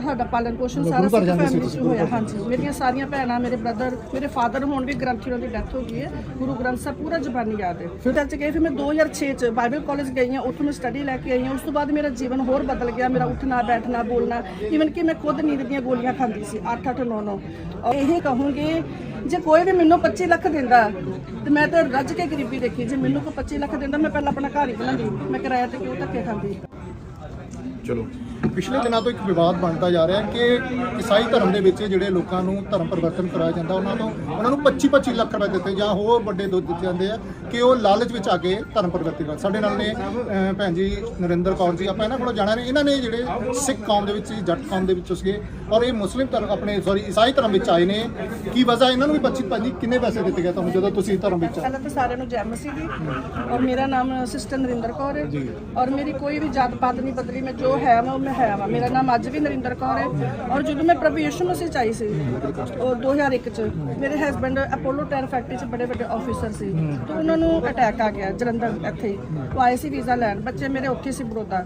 ਸਾਡਾ ਪਾਲਣ ਪੋਸ਼ਣ ਸਾਰਾ ਗੁਰੂ ਘਰ ਸਿੱਖ ਜਾਂਦੇ ਸੀ ਫੈਮਿਲੀ ਤੁਸੀਂ, ਚ ਹੋਇਆ ਹਾਂਜੀ। ਮੇਰੀਆਂ ਸਾਰੀਆਂ ਭੈਣਾਂ ਮੇਰੇ ਬ੍ਰਦਰ ਮੇਰੇ ਫਾਦਰ ਹੁਣ ਵੀ ਗ੍ਰੰਥੀ ਉਹਨਾਂ ਦੀ ਡੈਥ ਹੋ ਗਈ ਹੈ। ਗੁਰੂ ਗ੍ਰੰਥ ਸਾਹਿਬ ਪੂਰਾ ਜ਼ਬਾਨੀ ਯਾਦ ਹੈ। ਫਿਰ ਗਏ ਫਿਰ ਮੈਂ 2006 ਚ ਬਾਈਬਲ ਕਾਲਜ ਗਈ ਹਾਂ ਉੱਥੋਂ ਮੈਂ ਸਟੱਡੀ ਲੈ ਕੇ ਆਈ ਹਾਂ। ਉਸ ਤੋਂ ਬਾਅਦ ਮੇਰਾ ਜੀਵਨ ਹੋਰ ਬਦਲ ਗਿਆ ਮੇਰਾ ਉੱਠਣਾ ਬੈਠਣਾ ਬੋਲਣਾ। ਈਵਨ ਕਿ ਮੈਂ ਖੁਦ ਨੀਂਦ ਦੀਆਂ ਗੋਲੀਆਂ ਖਾਂਦੀ ਸੀ 8 8 9 9 ਔਰ ਇਹ ਕਹੂੰਗੀ ਜੇ ਕੋਈ ਵੀ ਮੈਨੂੰ 25 ਲੱਖ ਦਿੰਦਾ ਤੇ ਮੈਂ ਤਾਂ ਰੱਜ ਕੇ ਗਰੀਬੀ ਦੇਖੀ। ਜੇ ਮੈਨੂੰ ਕੋਈ 25 ਲੱਖ ਦਿੰਦਾ ਮੈਂ ਪਹਿਲਾਂ ਆਪਣਾ ਘਰ ਹੀ ਬਣਾਉਂਦੀ। ਮੈਂ ਕਿਰਾਇਆ ਤੇ ਕਿਉਂ ਧੱਕੇ ਖਾਂਦੀ। ਚਲੋ। ਪਿਛਲੇ ਦਿਨਾਂ ਤੋਂ ਇੱਕ ਵਿਵਾਦ ਬਣਦਾ ਜਾ ਰਿਹਾ ਕਿ ਈਸਾਈ ਧਰਮ ਦੇ ਵਿੱਚ ਜਿਹੜੇ ਲੋਕਾਂ ਨੂੰ ਧਰਮ ਪਰਿਵਰਤਨ ਕਰਾਇਆ ਜਾਂਦਾ ਉਹਨਾਂ ਤੋਂ ਉਹਨਾਂ ਨੂੰ 25-25 ਲੱਖ ਰੁਪਏ ਦਿੱਤੇ ਜਾਂ ਹੋਰ ਵੱਡੇ ਦੁੱਧ ਦਿੱਤੇ ਜਾਂਦੇ ਆ ਕਿ ਉਹ ਲਾਲਚ ਵਿੱਚ ਆ ਕੇ ਧਰਮ ਪਰਿਵਰਤਨ ਕਰ ਸਾਡੇ ਨਾਲ ਨੇ ਭੈਣ ਜੀ ਨਰਿੰਦਰ ਕੌਰ ਜੀ ਆਪਾਂ ਇਹਨਾਂ ਕੋਲੋਂ ਜਾਣਾ ਨੇ ਇਹਨਾਂ ਨੇ ਜਿਹੜੇ ਸਿੱਖ ਕੌਮ ਦੇ ਵਿੱਚ ਜੱਟ ਕੌਮ ਦੇ ਵਿੱਚੋਂ ਸੀਗੇ ਔਰ ਇਹ ਮੁਸਲਿਮ ਧਰਮ ਆਪਣੇ ਸੌਰੀ ਈਸਾਈ ਧਰਮ ਵਿੱਚ ਆਏ ਨੇ। ਕੀ ਵਜ੍ਹਾ ਇਹਨਾਂ ਨੂੰ ਵੀ 25 ਭਾਜੀ ਕਿੰਨੇ ਪੈਸੇ ਦਿੱਤੇ ਗਏ ਤੁਹਾਨੂੰ ਜਦੋਂ ਤੁਸੀਂ ਧਰਮ ਵਿੱਚ ਪਹਿਲਾਂ ਤਾਂ ਸਾਰਿਆਂ ਨੂੰ ਜੈ ਮਸੀਹ ਦੀ ਔਰ ਮੇਰਾ ਨਾਮ ਸਿਸਟਰ ਨਰਿੰਦਰ ਕੌਰ ਹੈ ਔਰ ਮੇਰੀ ਕੋਈ ਵੀ ਜਾਤ ਪਾਤ ਨਹੀਂ ਬਦਲੀ ਮੈਂ ਜੋ ਹੈ ਮੈਂ ਹੈ ਵਾ। ਮੇਰਾ ਨਾਮ ਅੱਜ ਵੀ ਨਰਿੰਦਰ ਕੌਰ ਹੈ ਔਰ ਜਦੋਂ ਮੈਂ ਪ੍ਰਭੂ ਯਿਸੂ ਮਸੀਹ ਚ ਆਈ ਸੀ ਉਹ 2001 ਚ, ਮੇਰੇ ਹਸਬੰਡ ਅਪੋਲੋ ਟਾਇਰ ਫੈਕਟਰੀ ਚ ਬੜੇ ਵੱਡੇ ਆਫੀਸਰ ਸੀ। ਤੇ ਉਹਨਾਂ ਨੂੰ ਅਟੈਕ ਆ ਗਿਆ ਜਲੰਧਰ ਇੱਥੇ ਹੀ। ਉਹ ਆਏ ਸੀ ਵੀਜ਼ਾ ਲੈਣ। ਬੱਚੇ ਮੇਰੇ ਉੱਥੇ ਸੀ ਬਰੋਦਾ।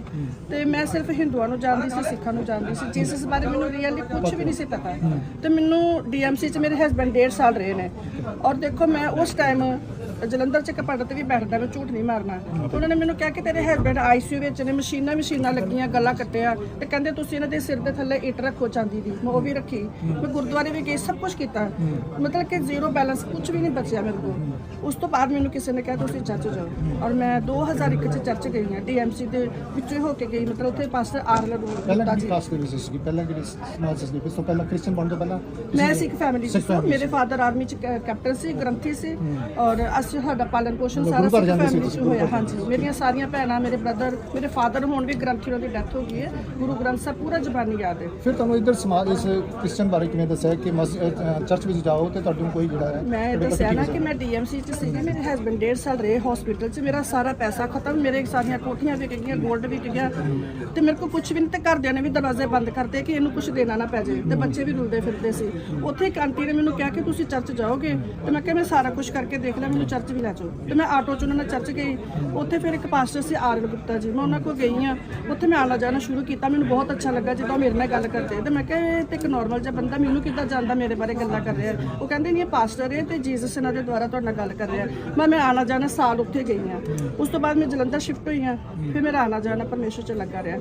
ਤੇ ਮੈਂ ਸਿਰਫ ਹਿੰਦੂਆਂ ਨੂੰ ਜਾਣਦੀ ਸੀ, ਸਿੱਖਾਂ ਨੂੰ ਜਾਣਦੀ ਸੀ। ਜੀਸਸ ਬਾਰੇ ਮੈਨੂੰ ਰੀਅਲੀ ਕੁਝ ਵੀ ਨਹੀਂ ਸੀ ਪਤਾ। ਤੇ ਮੈਨੂੰ ਡੀਐਮਸੀ ਚ ਮੇਰੇ ਹਸਬੰਡ 1.5 ਸਾਲ ਰਹੇ ਨੇ। ਔਰ ਦੇਖੋ, ਮੈਂ ਉਸ ਟਾਈਮ ਜਲੰਧਰ ਚ ਕਪੜਾ ਤੇ ਵੀ ਬੈਠਦਾ ਮੈਂ ਝੂਠ ਨਹੀਂ ਮਾਰਨਾ। ਉਹਨਾਂ ਨੇ ਮੈਨੂੰ ਕਿਹਾ ਕਿ ਤੇਰੇ ਹਸਬੰਡ ਆਈਸੀਯੂ ਵਿੱਚ ਨੇ ਮਸ਼ੀਨਾਂ ਮਸ਼ੀਨਾਂ ਲੱਗੀਆਂ ਗੱਲਾਂ ਕੱਟਿਆ ਤੇ ਕਹਿੰਦੇ ਤੁਸੀਂ ਇਹਨਾਂ ਦੇ ਸਿਰ ਦੇ ਥੱਲੇ ਇੱਟ ਰੱਖੋ ਚਾਂਦੀ ਦੀ ਮੈਂ ਉਹ ਵੀ ਰੱਖੀ। ਮੈਂ ਗੁਰਦੁਆਰੇ ਵੀ ਗਈ ਸਭ ਕੁਝ ਕੀਤਾ। ਮਤਲਬ ਕਿ ਜ਼ੀਰੋ ਬੈਲੈਂਸ ਕੁਝ ਵੀ ਨਹੀਂ ਬਚਿਆ ਮੇਰੇ ਕੋਲ। ਉਸ ਤੋਂ ਬਾਅਦ ਮੈਨੂੰ ਕਿਸੇ ਨੇ ਕਿਹਾ ਤੁਸੀਂ ਚਰਚ ਜਾਓ। ਔਰ ਮੈਂ 2001 ਚ ਚਰਚ ਗਈ ਹਾਂ ਡੀਐਮਸੀ ਦੇ ਵਿੱਚੋਂ ਹੀ ਕੇ ਗਈ ਮਤਲਬ ਉੱਥੇ ਪਾਸਟਰ ਆਰਲ ਪਹਿਲਾਂ ਕਿਹੜੀ ਕਾਸਟ ਦੇ ਸੀ ਪਹਿਲਾਂ ਕਿਹੜੀ ਸਮਾਜ ਸੀ ਇਸ ਤੋਂ ਪਹਿਲਾਂ ਕ੍ਰਿਸਚੀਅਨ ਬਣਨ ਤੋਂ ਪਹਿਲਾਂ? ਮੈਂ ਸਿੱਖ ਫੈਮਿਲੀ family ਮੇਰੇ ਫਾਦਰ ਆਰਮੀ ਚ ਕੈਪਟਨ ਸੀ ਗ੍ਰੰਥੀ ਸੀ ਔਰ ਅਸੀਂ ਸਾਡਾ ਪਾਲਣ ਪੋਸ਼ਣ ਸਾਰਾ ਸਿੱਖ ਫੈਮਿਲੀ ਚ ਹੋਇਆ ਹਾਂਜੀ। ਮੇਰੀਆਂ ਸਾਰੀਆਂ ਭੈਣਾਂ ਮੇਰੇ ਬ੍ਰਦਰ ਮੇਰੇ ਫਾਦਰ ਹੁਣ ਵੀ ਗ੍ਰੰਥੀ ਉਹਨਾਂ ਦੀ ਡੈਥ ਹੋ ਗਈ ਹੈ। ਗੁਰੂ ਗ੍ਰੰਥ ਸਾਹਿਬ ਪੂਰਾ ਜ਼ਬਾਨੀ ਯਾਦ ਹੈ। ਫਿਰ ਤੁਹਾਨੂੰ ਇੱਧਰ ਸਮਾਜ ਇਸ ਕ੍ਰਿਸਚੀਅਨ ਬਾਰੇ ਕਿਵੇਂ ਦੱਸਿਆ ਕਿ ਚਰਚ ਵਿੱਚ ਜਾਓ ਤੇ ਤੁਹਾਨੂੰ ਕੋਈ ਜਿਹੜਾ ਹੈ ਮੈਂ ਦੱਸਿਆ ਨਾ ਕੀ ਮੈਂ ਡੀਐਮਸੀ ਚ ਸੀਗੀ ਮੇਰੇ ਹਸਬੰਡ 1.5 ਸਾਲ ਰਹੇ ਹਸਪੀਟਲ ਚ ਮੇਰਾ ਸਾਰਾ ਪੈਸਾ ਖਤਮ ਮੇਰੇ ਸਾਰੀਆਂ ਕੋਠੀਆਂ ਵਿਕ ਗਈਆਂ 골ਡ ਵਿਕ ਗਿਆ ਤੇ ਮੇਰੇ ਕੋਲ ਕੁਝ ਵੀ ਨਹੀਂ ਤੇ ਘਰਦਿਆਂ ਨੇ ਵੀ ਦਰਵਾਜ਼ੇ ਬੰਦ ਕਰਤੇ ਕਿ ਇਹਨੂੰ ਕੁਝ ਦੇਣਾ ਨਾ ਪੈ ਜਾਏ ਤੇ ਬੱਚੇ ਵੀ ਰੁਲਦੇ ਫਿਰਦੇ ਸੀ। ਉੱਥੇ ਇੱਕ ਆਂਟੀ ਨੇ ਮੈਨੂੰ ਕਿਹਾ ਕਿ ਤੁਸੀਂ ਚਰਚ ਜਾਓਗੇ? ਤੇ ਮੈਂ ਕਿਹਾ ਮੈਂ ਸਾਰਾ ਕੁਝ ਕਰਕੇ ਦੇਖ ਲਿਆ ਮੈਨੂੰ ਚਰਚ ਵੀ ਲੈ ਜਾਓ। ਤੇ ਮੈਂ ਆਟੋ ਚ ਉਹਨਾਂ ਨਾਲ ਚਰਚ ਗਈ। ਉੱਥੇ ਫਿਰ ਇੱਕ ਪਾਸਟਰ ਸੀ ਆਰਲ ਗੁਪਤਾ ਜੀ। ਮੈਂ ਉਹਨਾਂ ਕੋਲ ਗਈ ਆ ਉੱਥੇ ਮੈਂ ਆਣਾ ਜਾਣਾ ਸ਼ੁਰੂ ਕੀਤਾ। ਮੈਨੂੰ ਬਹੁਤ ਅੱਛਾ ਲੱਗਾ ਜਦੋਂ ਉਹ ਮੇਰੇ ਨਾਲ ਗੱਲ ਕਰਦੇ। ਤੇ ਮੈਂ ਕਿਹਾ, ਇਹ ਤੇ ਇੱਕ ਨਾਰਮਲ ਜਿਹਾ ਬੰਦਾ ਮੈਨੂੰ ਕਿੱਦਾਂ ਜਾਣਦਾ ਮੇਰੇ ਬਾਰੇ ਗੱਲਾਂ ਕਰ ਰਿਹਾ ਉਹ ਕਹਿੰਦੇ, ਨਹੀਂ, ਇਹ ਪਾਸਟਰ ਹੈ ਤੇ ਜੀਸਸ ਇਹਨਾਂ ਦੇ ਦੁਆਰਾ ਤੁਹਾਡੇ ਨਾਲ ਗੱਲ ਕਰ ਰਿਹਾ ਮੈਂ ਮੈਂ ਆਣਾ ਜਾਣਾ ਸਾਲ ਉੱਥੇ ਗਈ ਆ ਉਸ ਤੋਂ ਬਾਅਦ ਮੈਂ ਜਲੰਧਰ ਸ਼ਿਫਟ ਹੋਈ ਆ ਫਿਰ ਮੇਰਾ ਆਣਾ ਜਾਣਾ ਪਰਮੇਸ਼ਰ ਚ ਲੱਗਾ ਰਿਹਾ।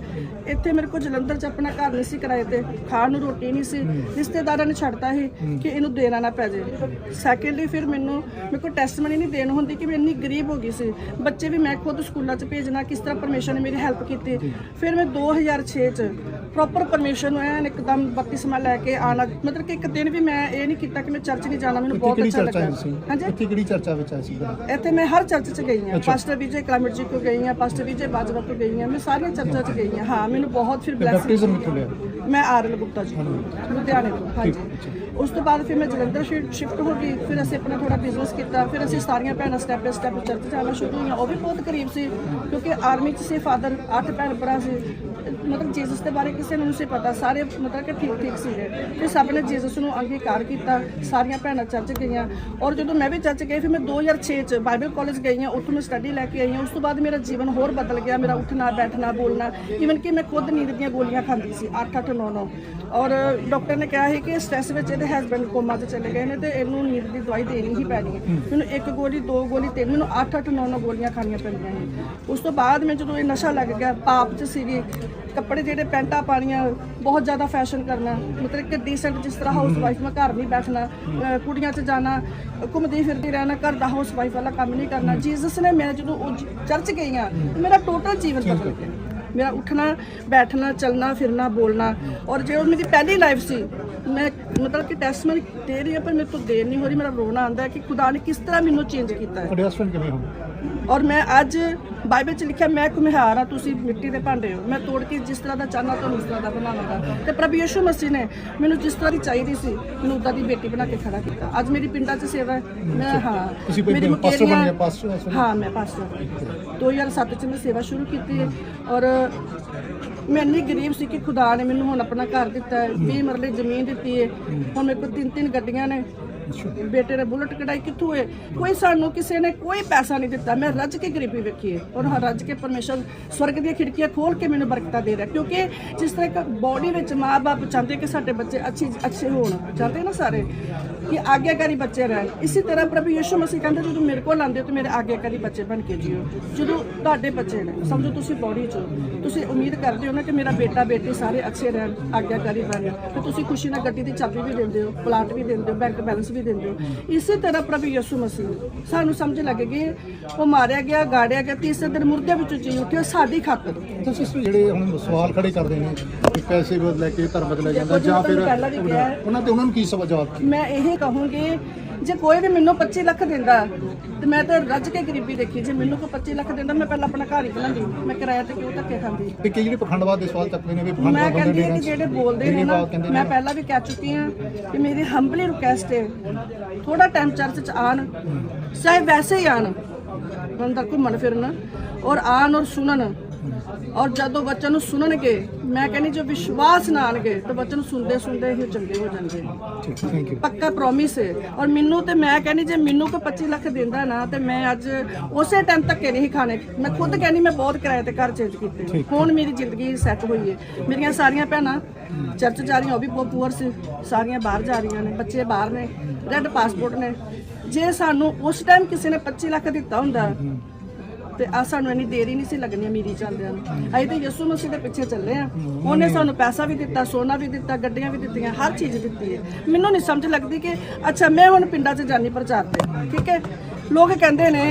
ਇੱਥੇ ਮੇਰੇ ਕੋਲ ਜਲੰਧਰ ਚ ਆਪਣਾ ਘਰ ਨਹੀਂ ਸੀ ਕਿਰਾਏ ਤੇ। ਖਾਣ ਨੂੰ ਰੋਟੀ ਨਹੀਂ ਸੀ। ਰਿਸ਼ਤੇਦਾਰਾਂ ਨੇ ਛੱਡਤਾ ਸੀ ਕਿ ਇਹਨੂੰ ਦੇਣਾ ਨਾ ਪੈ ਜੇ ਸੈਕੰਡਲੀ ਫਿਰ ਮੈਨੂੰ, ਮੇਰੇ ਕੋਲ ਟੈਸਟਮਨੀ ਨਹੀਂ ਦੇਣ ਹੁੰਦੀ ਕਿ ਮੈਂ ਇੰਨੀ ਗਰੀਬ ਹੋ ਗਈ ਸੀ। ਬੱਚੇ ਵੀ ਮੈਂ ਖੁਦ ਸਕੂਲਾਂ ਚ ਭੇਜਣਾ ਕਿਸ ਤਰ੍ਹਾਂ ਪਰਮੇਸ਼ਰ ਨੇ ਮੇਰੀ ਹੈਲਪ ਕੀਤੀ। ਫਿਰ ਮੈਂ 2006 ਚ ਪ੍ਰੋਪਰ ਪਰਮੇਸ਼ਰ ਨੂੰ ਐਨ ਇੱਕਦਮ ਬਪਤਿਸਮਾ ਲੈ ਕੇ ਆਣਾ ਮਤਲਬ ਕਿ ਇੱਕ ਦਿਨ ਵੀ ਮੈਂ ਇਹ ਨਹੀਂ ਕੀਤਾ ਕਿ ਮੈਂ ਚਰਚ ਨਹੀਂ ਜਾਣਾ ਮੈਨੂੰ ਬਹੁਤ ਅੱਛਾ ਲੱਗਾ। ਹਾਂਜੀ? ਇੱਥੇ ਕਿਹੜੀ ਚਰਚਾ ਵਿੱਚ ਆਏ ਸੀ? ਇੱਥੇ ਮੈਂ ਹਰ ਚਰਚ 'ਚ ਗਈ ਹਾਂ। ਪਾਸਟਰ ਵਿਜੇ ਕਲਾਮਟ ਜੀ ਕੋ ਗਈ ਹਾਂ ਪਾਸਟਰ ਵਿਜੇ ਬਾਜਵਾ ਕੋ ਗਈ ਹਾਂ। ਮੈਂ ਸਾਰੀਆਂ ਚਰਚਾਂ 'ਚ ਗਈ ਹਾਂ। ਹਾਂ ਮੈਨੂੰ ਬਹੁਤ ਫਿਰ ਬਲੈਸਿੰਗ ਮੈਂ ਆਰਲ ਗੁਪਤਾ ਜੀ ਲੁਧਿਆਣੇ ਤੋਂ। ਹਾਂਜੀ। ਉਸ ਤੋਂ ਬਾਅਦ ਫਿਰ ਮੈਂ ਜਲੰਧਰ ਸ਼ਿਫਟ ਹੋ ਗਈ। ਫਿਰ ਅਸੀਂ ਆਪਣਾ ਥੋੜਾ ਬਿਜ਼ਨਸ ਕੀਤਾ। ਫਿਰ ਅਸੀਂ ਸਾਰੀਆਂ ਭੈਣਾਂ ਸਟੈਪ ਬਾਈ ਸਟੈਪ ਚਰਚ ਜਾਣਾ ਸ਼ੁਰੂ ਹੋਈਆਂ। ਉਹ ਵੀ ਬਹੁਤ ਕਰੀਬ ਸੀ, ਕਿਉਂਕਿ ਆਰਮੀ 'ਚ ਸੀ ਫਾਦਰ ਅੱਠ ਭੈਣ ਭਰਾ ਸੀ। ਮਤਲਬ ਜੀਸਸ ਦੇ ਬਾਰੇ ਕਿਸੇ ਨੂੰ ਨਹੀਂ ਸੀ ਪਤਾ। ਸਾਰੇ ਮਤਲਬ ਕਿ ਠੀਕ ਠੀਕ ਸੀਗੇ। ਫਿਰ ਸਭ ਨੇ ਜੀਸਸ ਨੂੰ ਅੰਗੀਕਾਰ ਕੀਤਾ। ਸਾਰੀਆਂ ਭੈਣਾਂ ਚਰਚ ਗਈਆਂ। ਔਰ ਜਦੋਂ ਮੈਂ ਵੀ ਚਰਚ ਗਈ, ਫਿਰ ਮੈਂ 2006 ਚ ਬਾਈਬਲ ਕਾਲਜ ਗਈ ਹਾਂ। ਉੱਥੋਂ ਮੈਂ ਸਟੱਡੀ ਲੈ ਕੇ ਆਈ ਹਾਂ। ਉਸ ਤੋਂ ਬਾਅਦ ਮੇਰਾ ਜੀਵਨ ਹੋਰ ਬਦਲ ਗਿਆ। ਮੇਰਾ ਉੱਠਣਾ, ਬੈਠਣਾ, ਬੋਲਣਾ। ਈਵਨ ਕਿ ਮੈਂ ਖੁਦ ਨੀਂਦ ਦੀਆਂ ਗੋਲੀਆਂ ਖਾਂਦੀ ਸੀ। 8 8 9 9 ਔਰ ਡਾਕਟਰ ਨੇ ਕਿਹਾ ਸੀ ਕਿ ਸਟ੍ਰੈਸ ਵਿੱਚ ਇਹਦੇ ਹਸਬੰਡ ਕੋਮਾ 'ਚ ਚਲੇ ਗਏ ਨੇ ਤੇ ਇਹਨੂੰ ਨੀਂਦ ਦੀ ਦਵਾਈ ਦੇਣੀ ਹੀ ਪੈਣੀ ਹੈ। ਮੈਨੂੰ ਇੱਕ ਗੋਲੀ, ਦੋ ਗੋਲੀ, ਤਿੰਨ, ਮੈਨੂੰ 8 8 9 9 ਗੋਲੀਆਂ ਖਾਣੀਆਂ ਪੈਂਦੀਆਂ ਨੇ। ਉਸ ਤੋਂ ਬਾਅਦ ਮੈਂ ਜਦੋਂ ਇਹ ਨਸ਼ਾ ਲੱਗ ਗਿਆ, ਪਾਪ 'ਚ ਸੀਗੀ। ਕੱਪੜੇ ਜਿਹੜੇ ਪੈਂਟਾਂ ਪਾਣੀਆਂ ਬਹੁਤ ਜ਼ਿਆਦਾ ਫੈਸ਼ਨ ਕਰਨਾ। ਮਤਲਬ ਕਿ ਡੀਸੈਂਟ ਜਿਸ ਤਰ੍ਹਾਂ ਹਾਊਸ ਵਾਈਫ ਮੈਂ ਘਰ ਨਹੀਂ ਬੈਠਣਾ ਕੁੜੀਆਂ 'ਚ ਜਾਣਾ, ਘੁੰਮਦੀ ਫਿਰਦੀ ਰਹਿਣਾ, ਘਰ ਦਾ ਹਾਊਸ ਵਾਈਫ ਵਾਲਾ ਕੰਮ ਨਹੀਂ ਕਰਨਾ। ਜੀਸਸ ਨੇ ਮੈਂ ਜਦੋਂ ਉਹ ਚਰਚ ਗਈ ਹਾਂ ਮੇਰਾ ਟੋਟਲ ਜੀਵਨ ਬਦਲ ਗਿਆ। ਮੇਰਾ ਉੱਠਣਾ, ਬੈਠਣਾ, ਚੱਲਣਾ, ਫਿਰਨਾ, ਬੋਲਣਾ। ਔਰ ਜੇ ਉਹ ਮੇਰੀ ਪਹਿਲੀ ਲਾਈਫ ਸੀ ਮੈਂ ਮਤਲਬ ਕਿ ਟੈਸਟ ਮੈਂ ਦੇ ਰਹੀ ਹਾਂ ਪਰ ਮੇਰੇ ਤੋਂ ਦੇਰ ਨਹੀਂ ਹੋ ਰਹੀ ਮੇਰਾ ਰੋਣਾ ਆਉਂਦਾ ਹੈ ਕਿ ਖੁਦਾ ਨੇ ਕਿਸ ਤਰ੍ਹਾਂ ਮੈਨੂੰ ਚੇਂਜ ਕੀਤਾ ਹੈ। ਤੁਹਾਡੇ ਹਸਬੰਡ ਕਿਵੇਂ ਹੋ ਔਰ ਮੈਂ ਅੱਜ ਬਾਈਬਲ 'ਚ ਲਿਖਿਆ ਮੈਂ ਕੁਮਿਹਾਰ ਆ ਤੁਸੀਂ ਮਿੱਟੀ ਦੇ ਭਾਂਡੇ ਹੋ। ਮੈਂ ਤੋੜ ਕੇ ਜਿਸ ਤਰ੍ਹਾਂ ਦਾ ਚਾਹਨਾ ਤੁਹਾਨੂੰ ਉਸ ਤਰ੍ਹਾਂ ਦਾ ਬਣਾਵਾਂਗਾ। ਤੇ ਪ੍ਰਭੂ ਯਿਸੂ ਮਸੀਹ ਨੇ ਮੈਨੂੰ ਜਿਸ ਤਰ੍ਹਾਂ ਦੀ ਚਾਹੀਦੀ ਸੀ ਮੈਨੂੰ ਉਦਾਂ ਦੀ ਬੇਟੀ ਬਣਾ ਕੇ ਖੜਾ ਕੀਤਾ। ਅੱਜ ਮੇਰੀ ਪਿੰਡਾਂ 'ਚ ਸੇਵਾ ਹੈ। ਮੈਂ ਹਾਂ ਤੁਸੀਂ ਮੇਰੀ ਪਾਸਟਰ ਬਣ ਗਏ ਪਾਸਟਰ? ਹਾਂ ਮੈਂ ਪਾਸਟਰ 2007 ਚ ਮੈਂ ਸੇਵਾ ਸ਼ੁਰੂ ਕੀਤੀ ਹੈ। ਔਰ ਮੈਂ ਇੰਨੀ ਗਰੀਬ ਸੀ ਕਿ ਖੁਦਾ ਨੇ ਮੈਨੂੰ ਹੁਣ ਆਪਣਾ ਘਰ ਦਿੱਤਾ ਹੈ। 20 ਮਰਲੇ ਜ਼ਮੀਨ ਦਿੱਤੀ ਹੈ। ਹੁਣ ਮੇਰੇ ਕੋਲ ਤਿੰਨ ਤਿੰਨ ਗੱਡੀਆਂ ਨੇ। ਬੇਟੇ ਨੇ ਬੁਲਟ ਕਢਾਈ ਕਿੱਥੋਂ ਹੋਏ ਕੋਈ ਸਾਨੂੰ ਕਿਸੇ ਨੇ ਕੋਈ ਪੈਸਾ ਨਹੀਂ ਦਿੱਤਾ। ਮੈਂ ਰੱਜ ਕੇ ਗਰੀਬੀ ਵੇਖੀ ਹੈ ਔਰ ਹਾਂ, ਰੱਜ ਕੇ ਪਰਮੇਸ਼ਰ ਸਵਰਗ ਦੀਆਂ ਖਿੜਕੀਆਂ ਖੋਲ ਕੇ ਮੈਨੂੰ ਬਰਕਤਾਂ ਦੇ ਰਿਹਾ ਕਿਉਂਕਿ ਜਿਸ ਤਰ੍ਹਾਂ ਇੱਕ ਬੋਡੀ ਵਿੱਚ ਮਾਂ-ਬਾਪ ਚਾਹੁੰਦੇ ਕਿ ਸਾਡੇ ਬੱਚੇ ਅੱਛੀ ਅੱਛੇ ਹੋਣ। ਚਾਹੁੰਦੇ ਨਾ ਸਾਰੇ? ਕਿ ਆਗਿਆਕਾਰੀ ਬੱਚੇ ਰਹਿਣ। ਇਸੇ ਤਰ੍ਹਾਂ ਪ੍ਰਭੂ ਯਿਸੂ ਮਸੀਹ ਕਹਿੰਦੇ ਜਦੋਂ ਮੇਰੇ ਕੋਲ ਆਉਂਦੇ ਹੋ ਤੇ ਮੇਰੇ ਆਗਿਆਕਾਰੀ ਬੱਚੇ ਬਣ ਕੇ ਜੀਓ। ਜਦੋਂ ਤੁਹਾਡੇ ਬੱਚੇ ਨੇ ਸਮਝੋ ਤੁਸੀਂ ਬੋਡੀ 'ਚ ਤੁਸੀਂ ਉਮੀਦ ਕਰਦੇ ਹੋ ਨਾ ਕਿ ਮੇਰਾ ਬੇਟਾ ਬੇਟੀ ਸਾਰੇ ਅੱਛੇ ਰਹਿਣ ਆਗਿਆਕਾਰੀ ਬਣ। ਤੇ ਤੁਸੀਂ ਖੁਸ਼ੀ ਨਾਲ ਗੱਡੀ ਦੀ ਚਾਬੀ ਵੀ ਦਿੰਦੇ ਹੋ ਪਲਾਟ ਵੀ ਦਿੰਦੇ ਹੋ ਬੈਂਕ ਬੈਲੈਂਸ ਵੀ ਦਿੰਦੇ ਹੋ। ਇਸੇ ਤਰ੍ਹਾਂ ਪ੍ਰਭੂ ਯਿਸੂ ਮਸੀਹ ਸਾਨੂੰ ਸਮਝ ਲੱਗ ਗਈ ਉਹ ਮਾਰਿਆ ਗਿਆ ਗਾੜਿਆ ਗਿਆ ਤੀਸਰੇ ਦਿਨ ਮੁਰਦੇ ਵਿੱਚੋਂ ਜੀ ਉੱਠਿਆ ਸਾਡੀ ਖਾਤਰ। ਤਾਂ ਸਿਸਟਰ ਜਿਹੜੇ ਹੁਣ ਸਵਾਲ ਖੜੇ ਕਰਦੇ ਨੇ ਕਿ ਪੈਸੇ ਬਦਲ ਕੇ ਧਰਮ ਬਦਲਿਆ ਜਾਂਦਾ ਜਾਂ ਫਿਰ। ਉਹਨਾਂ ਤੇ ਉਹਨਾਂ ਨੂੰ ਕੀ ਸਵਾਲ ਜਵਾਬ ਮੈਂ ਇਹ ਕਹੂੰਗੀ ਜੇ ਕੋਈ ਵੀ ਮੈਨੂੰ 25 ਲੱਖ ਦਿੰਦਾ ਤੇ ਮੈਂ ਤਾਂ ਰੱਜ ਕੇ ਗਰੀਬੀ ਦੇਖੀ ਜੇ ਮੈਨੂੰ ਕੋਈ 25 ਲੱਖ ਦਿੰਦਾ ਮੈਂ ਪਹਿਲਾਂ ਆਪਣਾ ਘਰ ਹੀ ਬਣਾਉਂਦੀ ਮੈਂ ਕਿਰਾਇਆ ਤੇ ਕਿਉਂ ਧੱਕੇ ਖਾਂਦੀ? ਤੇ ਕਈ ਜਿਹੜੇ ਪਖੰਡਵਾਦ ਦੇ ਸਵਾਲ ਚੱਕਦੇ ਨੇ ਵੀ ਮੈਂ ਪਖੰਡਵਾਦ ਕਹਿੰਦੀ ਹਾਂ ਬੰਦੇ ਕਿ ਜਿਹੜੇ ਬੋਲਦੇ ਨੇ ਨਾ ਮੈਂ ਨੇ। ਪਹਿਲਾਂ ਵੀ ਕਹਿ ਚੁੱਕੀ ਹਾਂ ਕਿ ਮੇਰੀ ਹੰਬਲੀ ਰਿਕੁਐਸਟ ਹੈ ਥੋੜਾ ਟਾਈਮ ਚਰਚ ਚ ਆਣ ਚਾਹੇ ਵੈਸੇ ਹੀ ਆਣ ਅੰਦਰ ਘੁੰਮਣ ਫਿਰਨ ਔਰ ਆਣ ਔਰ ਸੁਣਨ ਔਰ ਜਦੋਂ ਬੱਚਿਆਂ ਨੂੰ ਸੁਣਨਗੇ ਮੈਂ ਕਹਿੰਦੀ ਜੋ ਵਿਸ਼ਵਾਸ ਨਾਲ ਆਣਗੇ ਤਾਂ ਬੱਚੇ ਨੂੰ ਸੁਣਦੇ ਸੁਣਦੇ ਹੀ ਚੰਗੇ ਹੋ ਜਾਣਗੇ। ਠੀਕ ਥੈਂਕ ਯੂ ਪੱਕਾ ਪ੍ਰੋਮਿਸ ਹੈ ਔਰ ਮੈਨੂੰ ਤੇ ਮੈਂ ਕਹਿੰਦੀ ਜੇ ਮੈਨੂੰ ਕੋਈ 25 ਲੱਖ ਦਿੰਦਾ ਨਾ ਤੇ ਮੈਂ ਅੱਜ ਉਸੇ ਟਾਈਮ ਧੱਕੇ ਨਹੀਂ ਖਾਣੇ। ਮੈਂ ਖੁਦ ਕਹਿੰਦੀ ਮੈਂ ਬਹੁਤ ਕਿਰਾਏ ਤੇ ਘਰ ਚੇਂਜ ਕੀਤੇ। ਹੁਣ ਮੇਰੀ ਜ਼ਿੰਦਗੀ ਸੈੱਟ ਹੋਈ ਹੈ ਮੇਰੀਆਂ ਸਾਰੀਆਂ ਭੈਣਾਂ ਚਰਚ ਜਾ ਰਹੀਆਂ ਉਹ ਵੀ ਬਹੁਤ ਪੂਅਰ ਸੀ। ਸਾਰੀਆਂ ਬਾਹਰ ਜਾ ਰਹੀਆਂ ਨੇ ਬੱਚੇ ਬਾਹਰ ਨੇ ਰੈੱਡ ਪਾਸਪੋਰਟ ਨੇ। ਜੇ ਸਾਨੂੰ ਉਸ ਟਾਈਮ ਕਿਸੇ ਨੇ 25 ਲੱਖ ਦਿੱਤਾ ਹੁੰਦਾ ਤੇ ਆ ਸਾਨੂੰ ਇੰਨੀ ਦੇਰ ਹੀ ਨਹੀਂ ਸੀ ਲੱਗਣੀ ਅਮੀਰੀ ਚੱਲਦਿਆਂ ਨੂੰ। ਅਸੀਂ ਤੇ ਯਿਸੂ ਮਸੀਹ ਦੇ ਪਿੱਛੇ ਚੱਲੇ ਆ ਉਹਨੇ ਸਾਨੂੰ ਪੈਸਾ ਵੀ ਦਿੱਤਾ, ਸੋਨਾ ਵੀ ਦਿੱਤਾ, ਗੱਡੀਆਂ ਵੀ ਦਿੱਤੀਆਂ, ਹਰ ਚੀਜ਼ ਦਿੱਤੀ ਹੈ। ਮੈਨੂੰ ਨਹੀਂ ਸਮਝ ਲੱਗਦੀ ਕਿ, ਅੱਛਾ, ਮੈਂ ਹੁਣ ਪਿੰਡਾਂ 'ਚ ਜਾਨੀ ਪ੍ਰਚਾਰ ਤੇ ਠੀਕ ਹੈ? ਲੋਕ ਕਹਿੰਦੇ ਨੇ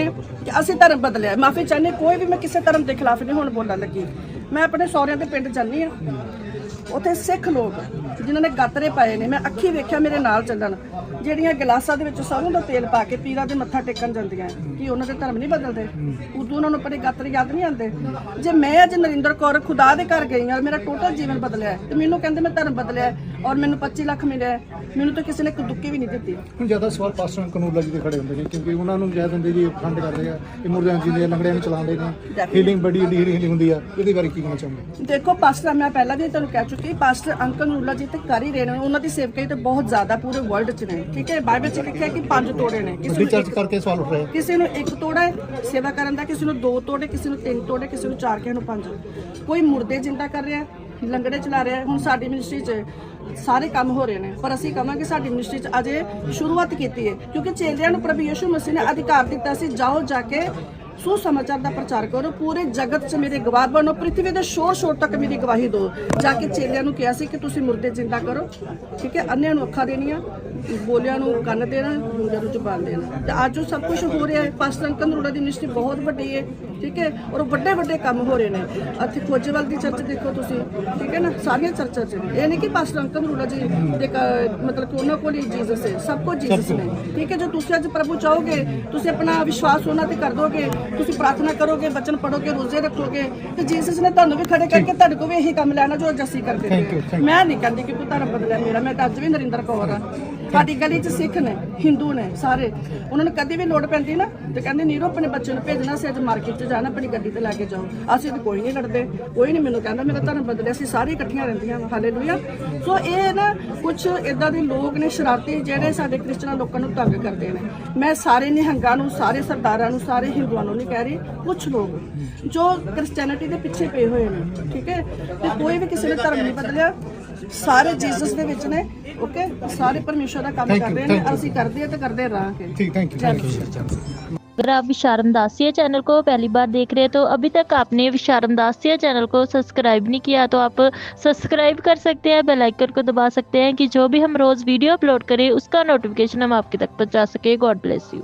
ਕਿ ਅਸੀਂ ਧਰਮ ਬਦਲਿਆ ਮਾਫੀ ਚਾਹੁੰਦੇ ਕੋਈ ਵੀ ਮੈਂ ਕਿਸੇ ਧਰਮ ਦੇ ਖਿਲਾਫ ਨਹੀਂ ਹੁਣ ਬੋਲਣ ਲੱਗੀ। ਮੈਂ ਆਪਣੇ ਸਹੁਰਿਆਂ ਦੇ ਪਿੰਡ ਜਾਂਦੀ ਆ ਉੱਥੇ ਸਿੱਖ ਲੋਕ, ਜਿਨ੍ਹਾਂ ਨੇ ਗਾਤਰੇ ਪਾਏ ਨੇ, ਮੈਂ ਅੱਖੀ ਵੇਖਿਆ ਮੇਰੇ ਨਾਲ ਚੱਲਣ। ਜਿਹੜੀਆਂ ਗਲਾਸਾਂ ਦੇ ਵਿੱਚ ਸਰੋਂ ਦਾ ਤੇਲ ਪਾ ਕੇ ਪੀਰਾਂ ਦੇ ਮੱਥਾ ਟੇਕਣ ਜਾਂਦੀਆਂ ਕੀ ਉਹਨਾਂ ਦੇ ਧਰਮ ਨਹੀਂ ਬਦਲਦੇ? ਉਦੋਂ ਉਹਨਾਂ ਨੂੰ ਆਪਣੇ ਗਾਤਰੇ ਯਾਦ ਨਹੀਂ ਆਉਂਦੇ। ਜੇ ਮੈਂ ਅੱਜ ਨਰਿੰਦਰ ਕੌਰ ਖੁਦਾ ਦੇ ਘਰ ਗਈ ਹਾਂ ਮੇਰਾ ਟੋਟਲ ਜੀਵਨ ਬਦਲਿਆ ਤੇ ਮੈਨੂੰ ਕਹਿੰਦੇ ਮੈਂ ਧਰਮ ਬਦਲਿਆ ਔਰ ਮੈਨੂੰ 25 ਲੱਖ ਮਿਲਿਆ। ਮੈਨੂੰ ਤਾਂ ਕਿਸੇ ਨੇ ਇੱਕ ਦੁੱਕੀ ਵੀ ਨਹੀਂ ਦਿੱਤੀ। ਹੁਣ ਜ਼ਿਆਦਾ ਸਵਾਲ ਪਾਸਟਰ ਕਨੂਲਾ ਜੀ ਦੇ ਖੜੇ ਹੁੰਦੇ ਨੇ ਕਿਉਂਕਿ ਉਹਨਾਂ ਨੂੰ ਕਹਿ ਦਿੰਦੇ ਜੀ ਫੰਡ ਕਰਦੇ ਆ ਇਹ ਮੁਰਦਿਆਂ ਜਿੰਦੇ ਲੰਗੜਿਆਂ ਨੂੰ ਚਲਾਉਂਦੇ ਨੇ। ਹੀਲਿੰਗ ਬੜੀ ਹੀਲਿੰਗ ਹੁੰਦੀ ਆ ਇਹਦੇ ਬਾਰੇ ਕੀ ਕਹਿਣਾ ਚਾਹੁੰਦੇ ਦੇਖੋ ਪਾਸਟਰ ਮੈਂ ਪਹਿਲਾਂ ਵੀ ਤੁਹਾਨੂੰ ਕਹਿ ਚੁੱਕੀ ਪਾਸਟਰ ਅੰਕਲ ਨੂਲਾ ਜੀ ਤੇ ਕਰ ਹੀ ਰਹੇ ਨੇ ਉਹਨਾਂ ਦੀ ਸੇਵਕਾਈ ਤੇ ਬਹੁਤ ਜ਼ਿਆਦਾ ਪੂਰੇ ਵਰਲਡ 'ਚ ਨੇ ਠੀਕ ਹੈ? ਬਾਈਬਲ 'ਚ ਲਿਖਿਆ ਕਿ ਪੰਜ ਤੋੜੇ ਨੇ। ਕਿਸੇ ਨੂੰ ਇੱਕ- ਕਰਕੇ ਸਵਾਲ ਉੱਠ ਰਿਹਾ ਕਿਸੇ ਨੂੰ ਇੱਕ ਤੋੜਾ ਹੈ ਸੇਵਾ ਕਰਨ ਦਾ ਕਿਸੇ ਨੂੰ ਦੋ ਤੋੜੇ ਕਿਸੇ ਨੂੰ ਤਿੰਨ ਤੋੜੇ ਕਿਸੇ ਨੂੰ ਚਾਰ ਕਿਸੇ ਨੂੰ ਪੰਜ। ਕੋਈ ਮੁਰਦੇ ਜਿੰਦਾ ਕਰ ਰਿਹਾ ਲੰਗੜੇ ਚਲਾ ਰਿਹਾ ਹੁਣ ਸਾਡੀ ਮਿਨਿਸਟਰੀ 'ਚ ਸਾਰੇ ਕੰਮ ਹੋ ਰਹੇ ਨੇ। ਪਰ ਅਸੀਂ ਕਹਾਂਗੇ ਸਾਡੀ ਮਿਨਿਸਟਰੀ 'ਚ ਅਜੇ ਸ਼ੁਰੂਆਤ ਕੀਤੀ ਹੈ। ਕਿਉਂਕਿ ਚੇਲਿਆਂ ਨੂੰ ਪ੍ਰਭੂ ਯਿਸੂ ਮਸੀਹ ਨੇ ਅਧਿਕਾਰ ਦਿੱਤਾ ਸੀ ਜਾਓ ਜਾ ਕੇ ਸੁਸਮਾਚਾਰ ਦਾ ਪ੍ਰਚਾਰ ਕਰੋ, ਪੂਰੇ ਜਗਤ 'ਚ ਮੇਰੇ ਗਵਾਹ ਬਣੋ ਪ੍ਰithvi ਦੇ ਸ਼ੋਰ ਸ਼ੋਰ ਤੱਕ ਮੇਰੀ ਗਵਾਹੀ ਦਿਓ। ਜਾ ਕੇ ਚੇਲਿਆਂ ਨੂੰ ਕਿਹਾ ਸੀ ਕਿ ਤੁਸੀਂ ਮੁਰਦੇ ਜਿੰਦਾ ਕਰੋ, ਠੀਕ ਹੈ? ਅੰਨਿਆਂ ਨੂੰ ਅੱਖਾਂ ਦੇਣੀਆਂ, ਬੋਲਿਆਂ ਨੂੰ ਕੰਨ ਦੇਣਾ ਗੂੰਗਿਆਂ ਨੂੰ ਜ਼ੁਬਾਨ ਦੇਣਾ। ਤੇ ਅੱਜ ਉਹ ਸਭ ਕੁਝ ਹੋ ਰਿਹਾ ਹੈ। ਪਾਸਟਰ ਅੰਕਲ ਦੀ ਮਿਨਿਸਟਰੀ ਬਹੁਤ ਵੱਡੀ ਹੈ। ਠੀਕ ਹੈ? ਔਰ ਵੱਡੇ ਵੱਡੇ ਕੰਮ ਹੋ ਰਹੇ ਨੇ। ਇੱਥੇ ਖੋਜੇਵਾਲ ਦੀ ਚਰਚ ਦੇਖੋ ਤੁਸੀਂ ਠੀਕ ਹੈ ਨਾ? ਸਾਰੀਆਂ ਚਰਚਾਂ 'ਚ ਇਹ ਨਹੀਂ ਕਿ ਪਾਸਟਰ ਅੰਕਲ ਨਰੋੜਾ ਜੀ ਦੇ ਕ- ਮਤਲਬ ਕਿ ਉਹਨਾਂ ਕੋਲ ਹੀ ਜੀਸਸ ਹੈ। ਸਭ ਕੁਝ ਜੀਸਸ ਨੇ। ਠੀਕ ਹੈ? ਜੇ ਤੁਸੀਂ ਅੱਜ ਪ੍ਰਭੂ ਚਾਹੋਗੇ ਤੁਸੀਂ ਆਪਣਾ ਵਿਸ਼ਵਾਸ ਉਹਨਾਂ ਤੇ ਕਰ ਦੋਗੇ ਤੁਸੀਂ ਪ੍ਰਾਰਥਨਾ ਕਰੋਗੇ ਬਚਨ ਪੜੋਗੇ ਰੋਜ਼ੇ ਰੱਖੋਗੇ ਤੇ ਜੀਸਸ ਨੇ ਤੁਹਾਨੂੰ ਵੀ ਖੜੇ ਕਰਕੇ ਤੁਹਾਡੇ ਕੋਲ ਵੀ ਇਹੀ ਕੰਮ ਲੈਣਾ ਜੋ ਅੱਜ ਅਸੀਂ ਕਰਦੇ Thank you, ਨੇ thank ਮੈਂ ਨਹੀਂ ਕਹਿੰਦੀ ਕਿ ਕੋਈ ਧਰਮ ਬਦਲਿਆ ਮੇਰਾ ਮੈਂ ਤਾਂ ਅੱਜ ਵੀ ਨਰਿੰਦਰ ਕੌਰ ਆ ਸਾਡੀ ਗਲੀ 'ਚ ਸਿੱਖ ਨੇ ਹਿੰਦੂ ਨੇ ਸਾਰੇ। ਉਹਨਾਂ ਨੂੰ ਕਦੀ ਵੀ ਲੋੜ ਪੈਂਦੀ ਨਾ ਤੇ ਕਹਿੰਦੇ ਨੀਰੋ ਆਪਣੇ ਬੱਚੇ ਨੂੰ ਭੇਜਣਾ ਸੀ ਅੱਜ ਮਾਰਕੀਟ 'ਚ ਜਾਣ ਆਪਣੀ ਗੱਡੀ ਤੇ ਲੈ ਕੇ ਜਾਓ। ਅਸੀਂ ਤਾਂ ਕੋਈ ਨਹੀਂ ਲੜਦੇ ਕੋਈ ਨਹੀਂ ਮੈਨੂੰ ਕਹਿੰਦਾ ਮੇਰਾ ਧਰਮ ਬਦਲਿਆ ਅਸੀਂ ਸਾਰੇ ਇਕੱਠੀਆਂ ਰਹਿੰਦੀਆਂ ਹਾਲੇਲੂਇਆ ਸੋ ਇਹ ਨਾ ਕੁਝ ਇਦਾਂ ਦੇ ਲੋਕ ਨੇ ਸ਼ਰਾਰਤੀ ਜਿਹੜੇ ਸਾਡੇ ਕ੍ਰਿਸਚਨਾਂ ਲੋਕਾਂ ਨੂੰ ਤੰਗ ਕਰਦੇ ਨੇ। ਮੈਂ ਸਾਰੇ ਨਿਹੰਗਾਂ ਨੂੰ ਸਾਰੇ ਸਰਦਾਰਾਂ ਨੂੰ ਸਾਰੇ ਹਿੰਦੂਆਂ ਨੂੰ ਨਹੀਂ ਕਹਿ ਰਹੀ ਕੁਝ ਲੋਕ ਜੋ ਕ੍ਰਿਸਚੈਨਿਟੀ ਦੇ ਪਿੱਛੇ ਪਏ ਹੋਏ ਨੇ ਠੀਕ ਹੈ? ਤੇ ਕੋਈ ਵੀ ਕਿਸੇ ਨੇ ਧਰਮ ਨਹੀਂ ਬਦਲਿਆ ਸਾਰੇ ਜੀਸਸ ਦੇ ਵਿੱਚ ਨੇ ਓਕੇ ਸਾਰੇ ਪਰਮੇਸ਼ਰ ਦਾ ਕੰਮ ਕਰ ਰਹੇ ਨੇ ਅਸੀਂ ਕਰਦੇ ਆ ਤੇ ਕਰਦੇ ਰਹਾਂਗੇ। ਠੀਕ ਥੈਂਕ ਯੂ अगर आप विशारम दासिया चैनल को पहली बार देख रहे हैं तो अभी तक आपने विशारम दासिया चैनल को सब्सक्राइब नहीं किया तो आप सब्सक्राइब कर सकते हैं, बेल आइकन को दबा सकते हैं कि जो भी हम रोज़ वीडियो अपलोड करें, उसका नोटिफिकेशन हम आपके तक पहुँचा सके। God bless you